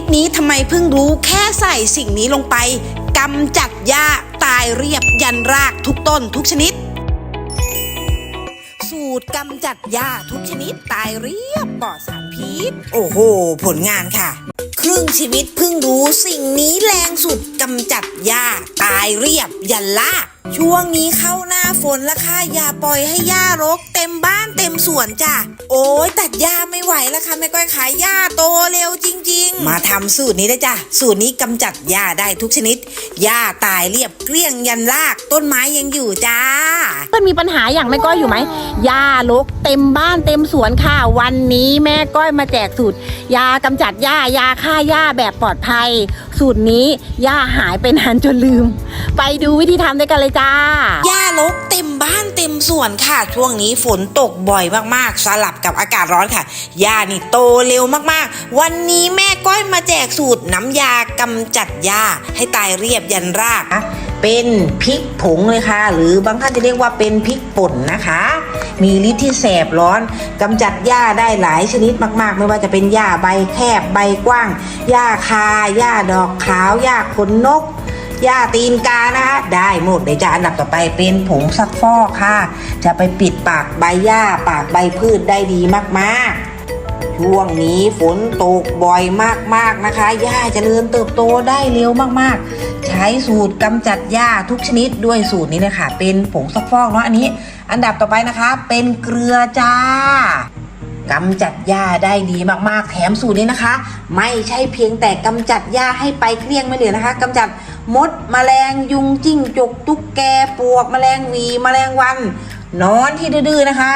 ดนี้ทำไมเพิ่งรู้แค่ใส่สิ่งนี้ลงไปกำจัดหญ้าตายเรียบยันรากทุกต้นทุกชนิด สูตรกำจัดหญ้าทุกชนิดตายเรียบปลอดสารพิษ โอ้โห ผลงานค่ะ ครึ่งชีวิตเพิ่งรู้สิ่งนี้แรงสุดกำจัดหญ้าตายเรียบยันลาก ช่วงนี้เข้าหน้าฝนและค่ะ อย่าปล่อยให้หญ้ารก เต็มบ้านเต็มสวนจ้ะ โอ้ยตัดหญ้าไม่ไหวแล้วค่ะแม่ก้อยขายหญ้าโตเร็วจริง ๆ มาทำสูตรนี้ได้จ้ะ สูตรนี้กำจัดหญ้าได้ทุกชนิด หญ้าตายเรียบเกลี้ยงยันลาก ต้นไม้ยังอยู่จ้ามันมีปัญหาอย่างแม่ก้อยอยู่ไหมหญ้ารก เต็มบ้านเต็มสวนค่ะ วันนี้แม่ก้อยมาแจกสูตรยากำจัดหญ้ายาฆ่าหญ้าแบบปลอดภัย สูตรนี้หญ้าหายไปนานจนลืม ไปดูวิธีทำด้วยกันเลยจ้าหญ้ารกเต็มบ้านเต็มสวนค่ะ ช่วงนี้ฝนตกบ่อยมากๆ สลับกับอากาศร้อนค่ะหญ้านี่โตเร็วมากๆ วันนี้แม่ก้อยมาแจกสูตรน้ำยากำจัดหญ้าให้ตายเรียบยันราก เป็นพริกผงเลยค่ะ หรือบางท่านจะเรียกว่าเป็นพริกป่นนะคะ มีฤทธิ์ที่แสบร้อนกำจัดหญ้าได้หลายชนิดมากๆ ไม่ว่าจะเป็นหญ้าใบแคบใบกว้างหญ้าคาหญ้าดอกขาวหญ้าขนนกหญ้าตีนกานะคะได้หมดเดี๋ยวจะอันดับต่อไปเป็นผงซักฟอกค่ะ จะไปปิดปากใบหญ้าปากใบพืชได้ดีมากๆ ช่วงนี้ฝนตกบ่อยมากๆนะคะ หญ้าเจริญเติบโตได้เร็วมากๆ ใช้สูตรกำจัดหญ้าทุกชนิดด้วยสูตรนี้เลยค่ะ เป็นผงซักฟอกเนาะอันนี้ อันดับต่อไปนะคะ เป็นเกลือจ้ากำจัดหญ้าได้ดีมากๆ แถมสูตรนี้นะคะ ไม่ใช่เพียงแต่กำจัดหญ้าให้ไปเกลี้ยงไม่เหลือนะคะกำจัดมดแมลงยุงจิ้งจกตุ๊กแกปลวกแมลงวีแมลงวันนอนที่ดื้อๆนะคะ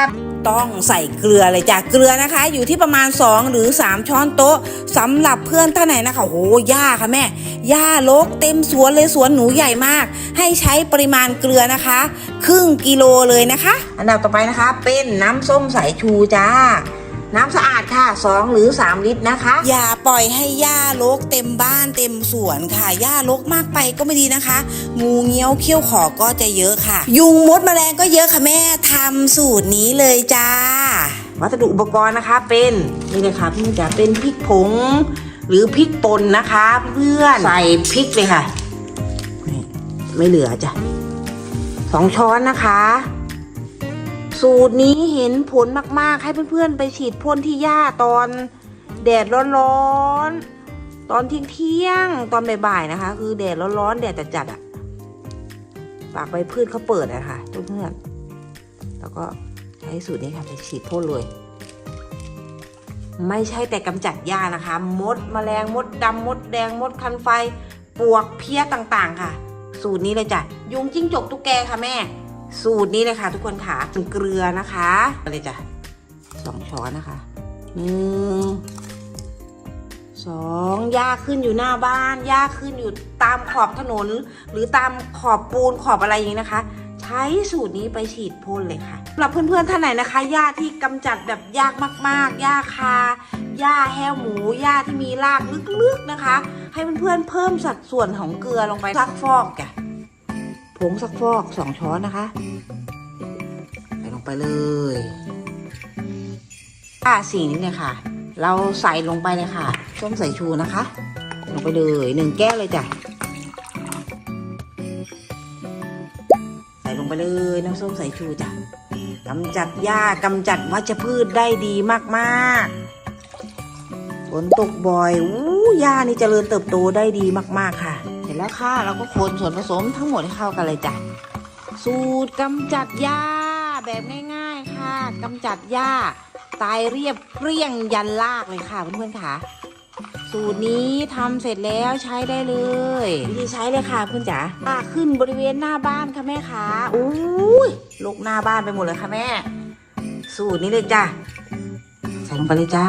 ต้องใส่เกลือเลยจ้ะเกลือนะคะ อยู่ที่ประมาณ 2 หรือ 3 ช้อนโต๊ะสำหรับเพื่อนท่านไหนนะคะโหหญ้าค่ะแม่หญ้าลกเต็มสวนเลยสวนหนูใหญ่มาก ให้ใช้ปริมาณเกลือนะคะ ครึ่งกิโลเลยนะคะ อันดับต่อไปนะคะ เป็นน้ำส้มสายชูจ้า น้ำสะอาดค่ะ 2 หรือ 3 ลิตรนะคะ อย่าปล่อยให้หญ้ารกเต็มบ้านเต็มสวนค่ะหญ้ารกมากไปก็ไม่ดีนะคะ งูเงี้ยวเขี้ยวขอก็จะเยอะค่ะ ยุงมดแมลงก็เยอะค่ะแม่ทำสูตรนี้เลยจ้า วัสดุอุปกรณ์นะคะเป็นนี่เลยค่ะพี่จะเป็นพริกผง หรือพริกป่นนะคะ เพื่อนใส่พริกเลยค่ะนี่ไม่เหลือจ้ะสองช้อนนะคะ สูตรนี้เห็นผลมากๆ ให้เพื่อนๆ ไปฉีดพ่นที่หญ้าตอนแดดร้อนๆ ตอนเที่ยงๆ ตอนบ่ายๆ นะคะ คือแดดร้อนๆ แดดจัดๆอะปากใบพืชเขาเปิดอะค่ะเพื่อนๆ แล้วก็ใช้สูตรนี้ค่ะไปฉีดพ่นเลย ไม่ใช่แต่กำจัดหญ้านะคะ มดแมลงมดดำมดแดงมดคันไฟ ปวกเพี้ยต่างๆ ค่ะ สูตรนี้เลยจ้ะยุงจิ้งจกตุ๊กแกค่ะแม่ สูตรนี้เลยค่ะทุกคนค่ะเกลือนะคะไปเลยจ้ะสองช้อนนะคะหนึ่งสองหญ้าขึ้นอยู่หน้าบ้านหญ้าขึ้นอยู่ตามขอบถนน หรือตามขอบปูนขอบอะไรอย่างนี้นะคะ ใช้สูตรนี้ไปฉีดพ่นเลยค่ะสำหรับเพื่อนๆท่านไหนนะคะหญ้าที่กำจัดแบบยากมากๆหญ้าคาหญ้าแห้วหมูหญ้าที่มีรากลึกๆนะคะ ให้เพื่อนๆเพิ่มสัดส่วนของเกลือลงไปซักฟอกแก ผงซักฟอกสองช้อนนะคะใส่ลงไปเลยอ่าสีนี้เลยค่ะ เราใส่ลงไปเลยค่ะส้มสายชูนะคะ ลงไปเลยหนึ่งแก้วเลยจ้ะใส่ลงไปเลยน้ำส้มสายชูจ้ะกำจัดหญ้ากำจัดวัชพืชได้ดีมากๆฝนตกบ่อยอู้หญ้านี่เจริญเติบโตได้ดีมากๆค่ะ จแล้วค่ะเราก็คนส่วนผสมทั้งหมดให้เข้ากันเลยจ้ะสูตรกำจัดหญ้าแบบง่ายๆค่ะกำจัดหญ้าตายเรียบเกลี้ยงยันลากเลยค่ะเพื่อนๆค่ะ สูตรนี้ทำเสร็จแล้วใช้ได้เลยวิธีใช้เลยค่ะเพื่อนจ๋าอ่าขึ้นบริเวณหน้าบ้านค่ะแม่คะอุ้ยลกหน้าบ้านไปหมดเลยค่ะแม่ สูตรนี้เลยจ้ะใส่ลงไปเลยจ้า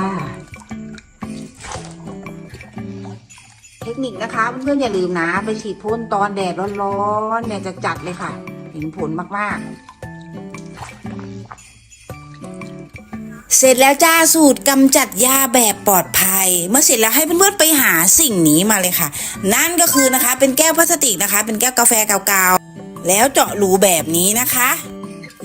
เทคนิคนะคะเพื่อนๆอย่าลืมนะ ไปฉีดพ่นตอนแดดร้อนๆแดดจะจัดเลยค่ะ เห็นผลมากๆ เสร็จแล้วจ้าสูตรกำจัดหญ้าแบบปลอดภัย เมื่อเสร็จแล้วให้เพื่อนๆไปหาสิ่งนี้มาเลยค่ะ นั่นก็คือนะคะ เป็นแก้วพลาสติกนะคะ เป็นแก้วกาแฟเก่าๆแล้วเจาะรูแบบนี้นะคะ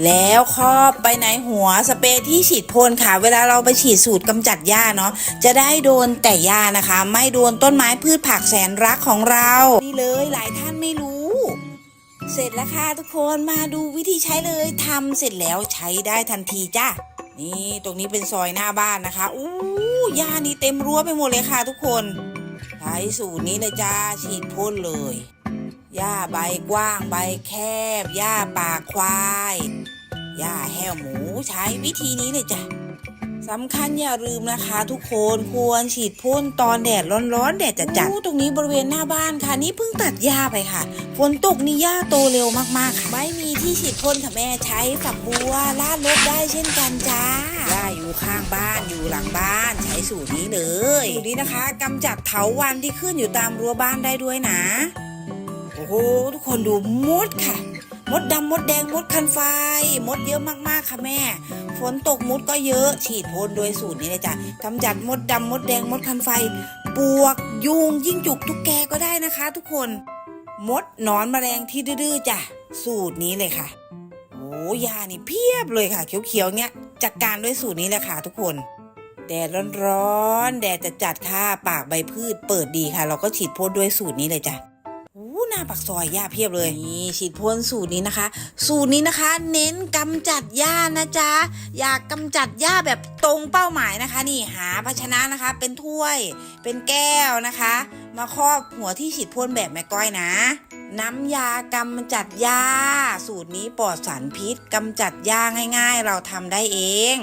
แล้วครอบไปในหัวสเปรย์ที่ฉีดพ่นค่ะ เวลาเราไปฉีดสูตรกำจัดหญ้าเนาะจะได้โดนแต่หญ้านะคะ ไม่โดนต้นไม้พืชผักแสนรักของเรานี่เลยหลายท่านไม่รู้ เสร็จแล้วค่ะทุกคนมาดูวิธีใช้เลยทำเสร็จแล้วใช้ได้ทันทีจ้ะนี่ตรงนี้เป็นซอยหน้าบ้านนะคะอู้หญ้านี่เต็มรั้วไปหมดเลยค่ะทุกคนใช้สูตรนี้เลยจ้าฉีดพ่นเลยหญ้าใบกว้างใบแคบหญ้าปากควาย หญ้าแห้วหมูใช้วิธีนี้เลยจ้ะสำคัญอย่าลืมนะคะ ทุกคนควรฉีดพ่นตอนแดดร้อนๆแดดจัดๆตรงนี้บริเวณหน้าบ้านค่ะ นี่เพิ่งตัดหญ้าไปค่ะฝนตกนี่หญ้าโตเร็วมากๆค่ะ ไม่มีที่ฉีดพ่นค่ะแม่ใช้ฝักบัวลาดรถได้เช่นกันจ้าหญ้าอยู่ข้างบ้านอยู่หลังบ้าน ใช้สูตรนี้เลยสูตรนี้นะคะกำจัดเถาวันที่ขึ้นอยู่ตามรั้วบ้านได้ด้วยนะโอ้โหทุกคนดูมดค่ะ มดดำมดแดงมดคันไฟ มดเยอะมากๆค่ะแม่ ฝนตกมดก็เยอะ ฉีดพ่นโดยสูตรนี้เลยจ้ะกำจัดมดดำมดแดงมดคันไฟ ปวกยุงยิ่งจุกทุกแกก็ได้นะคะ ทุกคน มดหนอนแมลงที่ดื้อจ้ะ สูตรนี้เลยค่ะ โอ้ยานี่เพียบเลยค่ะ เขียวๆเนี้ยจัดการด้วยสูตรนี้เลยค่ะทุกคนแดดร้อนๆแดดจะจัดๆค่ะปากใบพืชเปิดดีค่ะ เราก็ฉีดพ่นด้วยสูตรนี้เลยจ้ะ หน้าปากซอยหญ้าเพียบเลยนี่ฉีดพ่นสูตรนี้นะคะ สูตรนี้นะคะ เน้นกำจัดหญ้านะจ๊ะอยากกำจัดหญ้าแบบตรงเป้าหมายนะคะ นี่หาภาชนะนะคะ เป็นถ้วย เป็นแก้วนะคะ มาครอบหัวที่ฉีดพ่นแบบแม่ก้อยนะน้ำยากำจัดหญ้า สูตรนี้ปลอดสารพิษกำจัดหญ้าง่าย ๆ เราทำได้เอง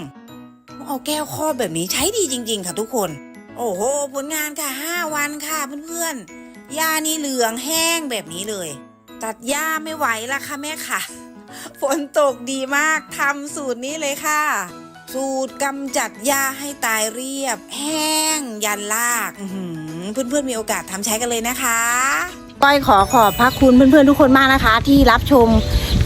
เอาแก้วครอบแบบนี้ใช้ดีจริง ๆ ค่ะทุกคน โอ้โห ผลงานค่ะ 5 วันค่ะเพื่อนๆ หญ้านี่เหลืองแห้งแบบนี้เลย ตัดหญ้าไม่ไหวละค่ะแม่ค่ะ ฝนตกดีมากทำสูตรนี้เลยค่ะ สูตรกำจัดหญ้าให้ตายเรียบ แห้ง ยันลากเพื่อนๆมีโอกาสทำใช้กันเลยนะคะก้อยขอขอบพระคุณเพื่อนๆทุกคนมากนะคะ ที่รับชม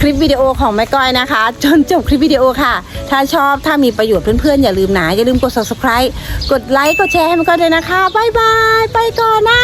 คลิปวิดีโอของแม่ก้อยนะคะ จนจบคลิปวิดีโอค่ะ ถ้าชอบถ้ามีประโยชน์เพื่อนๆ อย่าลืมนะอย่าลืมกด subscribe กดไลค์กดแชร์ให้แม่ก้อยด้วยนะคะบ๊ายบาย ไปก่อนนะ